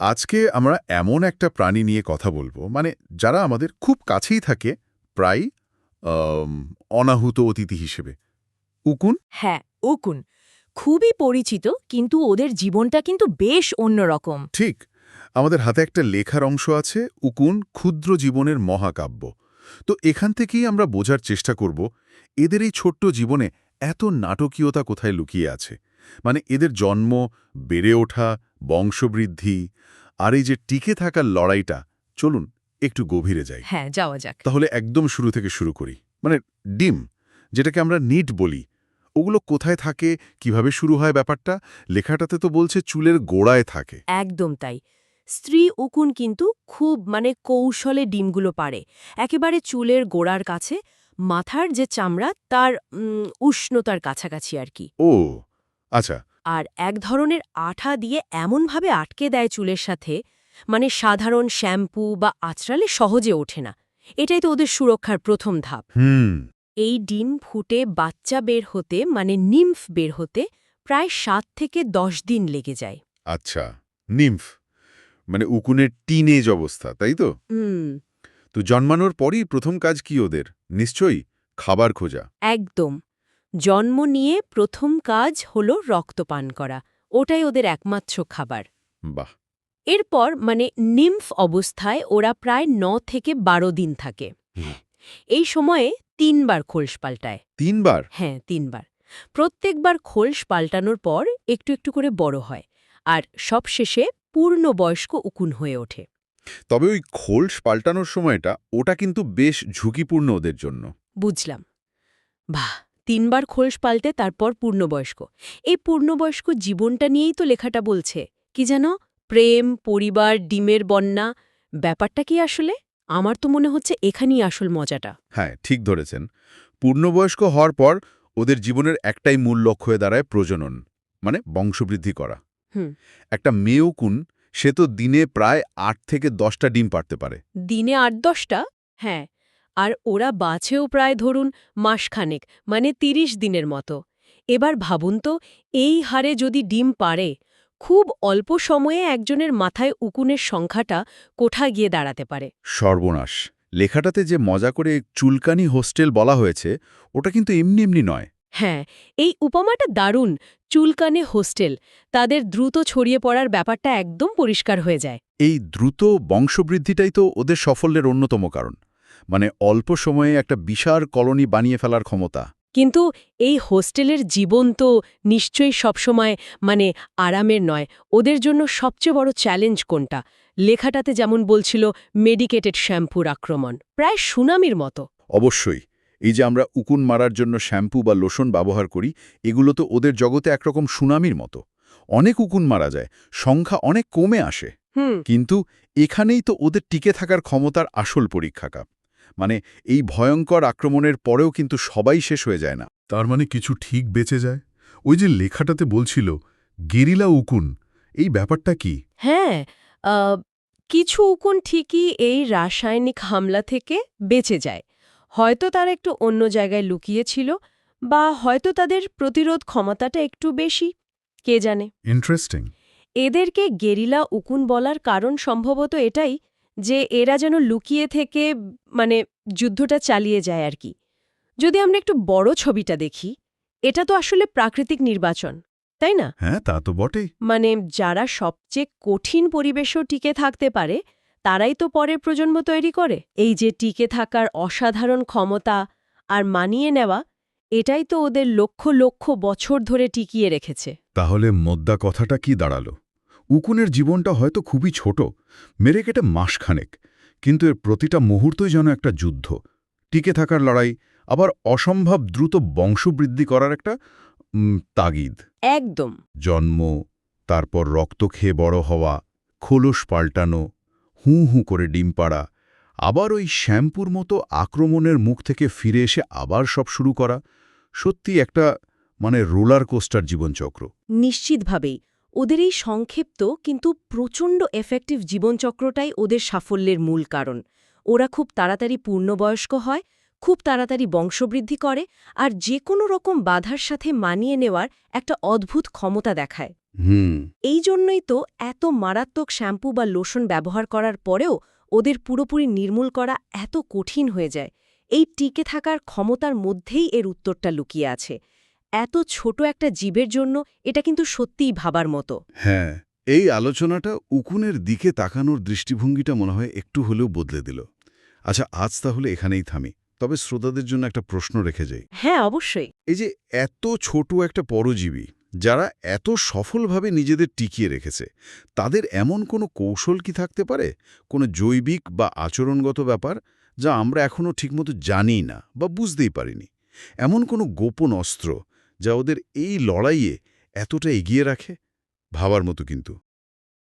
আজকে আমরা এমন একটা প্রাণী নিয়ে কথা বলব মানে যারা আমাদের খুব কাছেই থাকে প্রায় অনাহুত অতিথি হিসেবে। উকুন? হ্যাঁ উকুন। খুবই পরিচিত কিন্তু ওদের জীবনটা কিন্তু বেশ অন্যরকম। ঠিক। আমাদের হাতে একটা লেখার অংশ আছে উকুন ক্ষুদ্র জীবনের মহাকাব্য। তো এখান থেকেই আমরা বোঝার চেষ্টা করব এদের এই ছোট্ট জীবনে এত নাটকীয়তা কোথায় লুকিয়ে আছে? মানে এদের জন্ম বেড়ে ওঠা বংশবৃদ্ধি আর এই যে টিকে থাকার লড়াইটা চলুন একটু গভীরে যাই। হ্যাঁ যাওয়া যাক। তাহলে একদম শুরু থেকে শুরু করি। মানে ডিম যেটাকে আমরা নিট বলি ওগুলো কোথায় থাকে কীভাবে শুরু হয় ব্যাপারটা লেখাটাতে তো বলছে চুলের গোড়ায় থাকে। একদম তাই। স্ত্রী উকুন কিন্তু খুব মানে কৌশলে ডিমগুলো পারে একেবারে চুলের গোড়ার কাছে মাথার যে চামড়া তার উষ্ণতার কাছাকাছি আর কি। ও আচ্ছা আর এক ধরনের আঠা দিয়ে এমনভাবে আটকে দেয় চুলের সাথে মানে সাধারণ শ্যাম্পু বা আঁচড়ালে সহজে ওঠে না। এটাই তো ওদের সুরক্ষার প্রথম ধাপ। হুম। এই ডিম ফুটে বাচ্চা বের হতে মানে নিম্ফ বের হতে প্রায় সাত থেকে দশ দিন লেগে যায়। আচ্ছা নিম্ফ মানে উকুনের টিনেজ অবস্থা তাই তো? হুম। তো জন্মানোর পরই প্রথম কাজ কি ওদের? নিশ্চয়ই খাবার খোঁজা। একদম। জন্ম নিয়ে প্রথম কাজ হল রক্তপান করা। ওটাই ওদের একমাত্র খাবার। বাহ। এরপর মানে নিম্ফ অবস্থায় ওরা প্রায় ন থেকে বারো দিন থাকে। এই সময়ে তিনবার খোলস পাল্টায়। তিনবার? হ্যাঁ তিনবার। প্রত্যেকবার খোলস পাল্টানোর পর একটু একটু করে বড় হয় আর সবশেষে পূর্ণবয়স্ক উকুন হয়ে ওঠে। তবে ওই খোলস পাল্টানোর সময়টা ওটা কিন্তু বেশ ঝুঁকিপূর্ণ ওদের জন্য। বুঝলাম। বাহ! তিনবার খোলস পাল্টে তারপর পূর্ণবয়স্ক। এই পূর্ণবয়স্ক জীবনটা নিয়েই তো লেখাটা বলছে। কি যেন প্রেম পরিবার ডিমের বন্যা। ব্যাপারটা কি আসলে? আমার তো মনে হচ্ছে এখানেই আসল মজাটা। হ্যাঁ ঠিক ধরেছেন। পূর্ণবয়স্ক হওয়ার পর ওদের জীবনের একটাই মূল লক্ষ্য হয়ে দাঁড়ায় প্রজনন মানে বংশবৃদ্ধি করা। হুম। একটা মেয়েকুন সে তো দিনে প্রায় আট থেকে দশটা ডিম পারতে পারে। দিনে আট দশটা? হ্যাঁ আর ওরা বাছেও প্রায় ধরুন মাসখানেক মানে তিরিশ দিনের মতো। এবার ভাবুন তো এই হারে যদি ডিম পারে খুব অল্প সময়ে একজনের মাথায় উকুনের সংখ্যাটা কোঠা গিয়ে দাঁড়াতে পারে? সর্বনাশ। লেখাটাতে যে মজা করে চুলকানি হোস্টেল বলা হয়েছে ওটা কিন্তু এমনি এমনি নয়। হ্যাঁ এই উপমাটা দারুণ চুলকানে হোস্টেল। তাদের দ্রুত ছড়িয়ে পড়ার ব্যাপারটা একদম পরিষ্কার হয়ে যায়। এই দ্রুত বংশবৃদ্ধিটাই তো ওদের সাফল্যের অন্যতম কারণ। মানে অল্প সময়ে একটা বিশাল কলোনি বানিয়ে ফেলার ক্ষমতা। কিন্তু এই হোস্টেলের জীবন তো নিশ্চয়ই সবসময় মানে আরামের নয় ওদের জন্য সবচেয়ে বড় চ্যালেঞ্জ কোনটা? লেখাটাতে যেমন বলছিল মেডিকেটেড শ্যাম্পুর আক্রমণ প্রায় সুনামির মতো। অবশ্যই এই যে আমরা উকুন মারার জন্য শ্যাম্পু বা লোশন ব্যবহার করি এগুলো তো ওদের জগতে একরকম সুনামির মতো। অনেক উকুন মারা যায় সংখ্যা অনেক কমে আসে। হুম। কিন্তু এখানেই তো ওদের টিকে থাকার ক্ষমতার আসল পরীক্ষাকা মানে এই ভয়ঙ্কর আক্রমণের পরেও কিন্তু সবাই শেষ হয়ে যায় না। তার মানে কিছু ঠিক বেঁচে যায়? ওই যে লেখাটাতে বলছিল গেরিলা উকুন এই ব্যাপারটা কি? হ্যাঁ কিছু উকুন ঠিকই এই রাসায়নিক হামলা থেকে বেঁচে যায়। হয়তো তারা একটু অন্য জায়গায় লুকিয়েছিল বা হয়তো তাদের প্রতিরোধ ক্ষমতাটা একটু বেশি কে জানে? ইন্টারেস্টিং এদেরকে গেরিলা উকুন বলার কারণ সম্ভবত এটাই যে এরা যেন লুকিয়ে থেকে মানে যুদ্ধটা চালিয়ে যায় আর কি। যদি আমরা একটু বড় ছবিটা দেখি এটা তো আসলে প্রাকৃতিক নির্বাচন তাই না? হ্যাঁ তা তো বটে মানে যারা সবচেয়ে কঠিন পরিবেশেও টিকে থাকতে পারে তারাই তো পরের প্রজন্ম তৈরি করে। এই যে টিকে থাকার অসাধারণ ক্ষমতা আর মানিয়ে নেওয়া এটাই তো ওদের লক্ষ লক্ষ বছর ধরে টিকিয়ে রেখেছে। তাহলে মোদ্দা কথাটা কি দাঁড়াল? উকুনের জীবনটা হয়তো খুবই ছোট মেরে কেটে মাসখানেক কিন্তু এর প্রতিটা মুহূর্তই যেন একটা যুদ্ধ। টিকে থাকার লড়াই আবার অসম্ভব দ্রুত বংশবৃদ্ধি করার একটা তাগিদ। একদম। জন্ম তারপর রক্ত খেয়ে বড় হওয়া খোলস পাল্টানো হু হু করে ডিম পাড়া আবার ওই শ্যাম্পুর মতো আক্রমণের মুখ থেকে ফিরে এসে আবার সব শুরু করা সত্যি একটা মানে রোলার কোস্টার জীবনচক্র। নিশ্চিতভাবেই। ওদের এই সংক্ষিপ্ত কিন্তু প্রচণ্ড এফেক্টিভ জীবনচক্রটাই ওদের সাফল্যের মূল কারণ। ওরা খুব তাড়াতাড়ি পূর্ণবয়স্ক হয় খুব তাড়াতাড়ি বংশবৃদ্ধি করে আর যে কোনো রকম বাধার সাথে মানিয়ে নেওয়ার একটা অদ্ভুত ক্ষমতা দেখায়। এই জন্যই তো এত মারাত্মক শ্যাম্পু বা লোশন ব্যবহার করার পরেও ওদের পুরোপুরি নির্মূল করা এত কঠিন হয়ে যায়। এই টিকে থাকার ক্ষমতার মধ্যেই এর উত্তরটা লুকিয়ে আছে। এত ছোট একটা জীবের জন্য এটা কিন্তু সত্যিই ভাবার মতো। হ্যাঁ এই আলোচনাটা উকুনের দিকে তাকানোর দৃষ্টিভঙ্গিটা মনে হয় একটু হলেও বদলে দিল। আচ্ছা আজ তাহলে এখানেই থামি। তবে শ্রোতাদের জন্য একটা প্রশ্ন রেখে যাই। হ্যাঁ অবশ্যই। এই যে এত ছোট একটা পরজীবী যারা এত সফলভাবে নিজেদের টিকিয়ে রেখেছে তাদের এমন কোনো কৌশল কি থাকতে পারে? কোনো জৈবিক বা আচরণগত ব্যাপার যা আমরা এখনও ঠিকমতো জানি না বা বুঝতেই পারিনি? এমন কোনো গোপন অস্ত্র যা ওদের এই লড়াইয়ে এতটা এগিয়ে রাখে? ভাবার মতো কিন্তু।